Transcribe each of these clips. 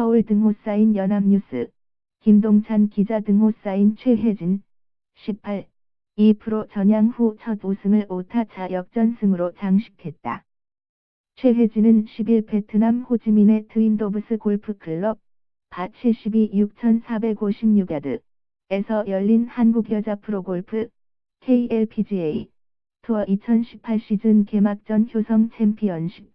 서울 등호 사인 연합뉴스, 김동찬 기자 등호 사인 최혜진, 18, 2프로 전향 후 첫 우승을 5타차 역전승으로 장식했다. 최혜진은 10일 베트남 호지민의 트윈도브스 골프클럽 바 72 6456야드에서 열린 한국 여자 프로골프 KLPGA 투어 2018 시즌 개막전 효성 챔피언십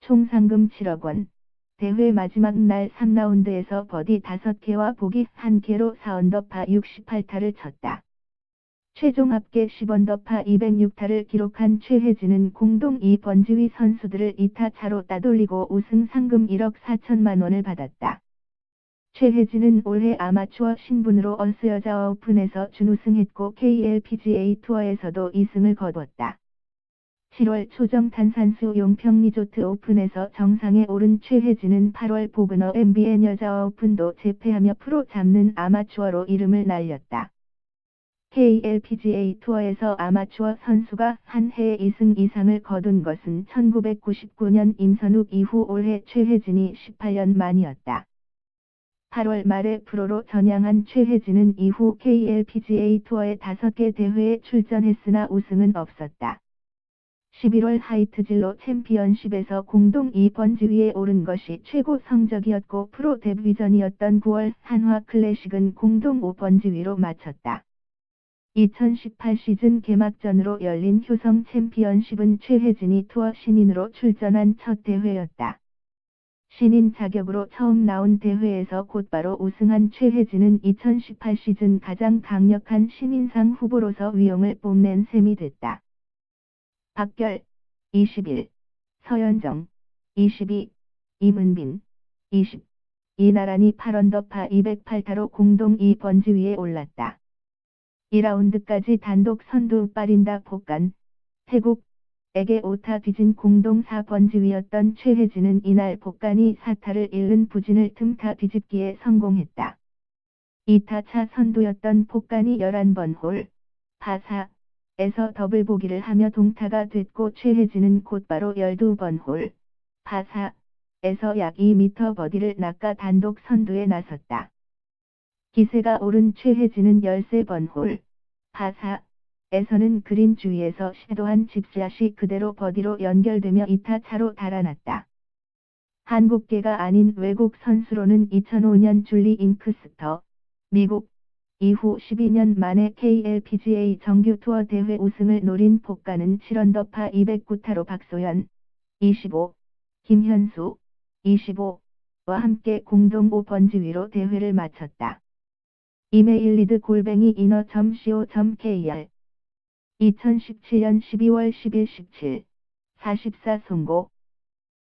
총 상금 7억 원 대회 마지막 날 3라운드에서 버디 5개와 보기 1개로 4언더파 68타를 쳤다. 최종 합계 10언더파 206타를 기록한 최혜진은 공동 2번지위 선수들을 2타 차로 따돌리고 우승 상금 1억 4천만 원을 받았다. 최혜진은 올해 아마추어 신분으로 언스 여자 오픈에서 준우승했고 KLPGA 투어에서도 2승을 거뒀다. 7월 초정 탄산수 용평 리조트 오픈에서 정상에 오른 최혜진은 8월 보그너 MBN 여자 오픈도 제패하며 프로 잡는 아마추어로 이름을 날렸다. KLPGA 투어에서 아마추어 선수가 한 해에 2승 이상을 거둔 것은 1999년 임선욱 이후 올해 최혜진이 18년 만이었다. 8월 말에 프로로 전향한 최혜진은 이후 KLPGA 투어의 5개 대회에 출전했으나 우승은 없었다. 11월 하이트질로 챔피언십에서 공동 2번 지위에 오른 것이 최고 성적이었고 프로 데뷔 전이었던 9월 한화 클래식은 공동 5번 지위로 마쳤다. 2018 시즌 개막전으로 열린 효성 챔피언십은 최혜진이 투어 신인으로 출전한 첫 대회였다. 신인 자격으로 처음 나온 대회에서 곧바로 우승한 최혜진은 2018 시즌 가장 강력한 신인상 후보로서 위용을 뽐낸 셈이 됐다. 박결 21, 서현정 22, 이문빈 20, 이나란이 8언더파 208타로 공동 2번지 위에 올랐다. 2라운드까지 단독 선두 빠린다 폭간, 태국, 에게 5타 뒤진 공동 4번지 위였던 최혜진은 이날 복간이 4타를 잃는 부진을 틈타 뒤집기에 성공했다. 2타 차 선두였던 복간이 11번 홀, 파사, 에서 더블 보기를 하며 동타가 됐고 최혜진은 곧바로 12번 홀, 파사, 에서 약 2m 버디를 낚아 단독 선두에 나섰다. 기세가 오른 최혜진은 13번 홀, 파사, 에서는 그린 주위에서 시도한 집샷이 그대로 버디로 연결되며 2타 차로 달아났다. 한국계가 아닌 외국 선수로는 2005년 줄리 잉크스터, 미국, 이후 12년 만에 KLPGA 정규 투어 대회 우승을 노린 복가는 7언더파 209타로 박소연, 25, 김현수, 25와 함께 공동 5번지위로 대회를 마쳤다. 이메일 리드 골뱅이 인어.co.kr 2017년 12월 10일 17, 44 송고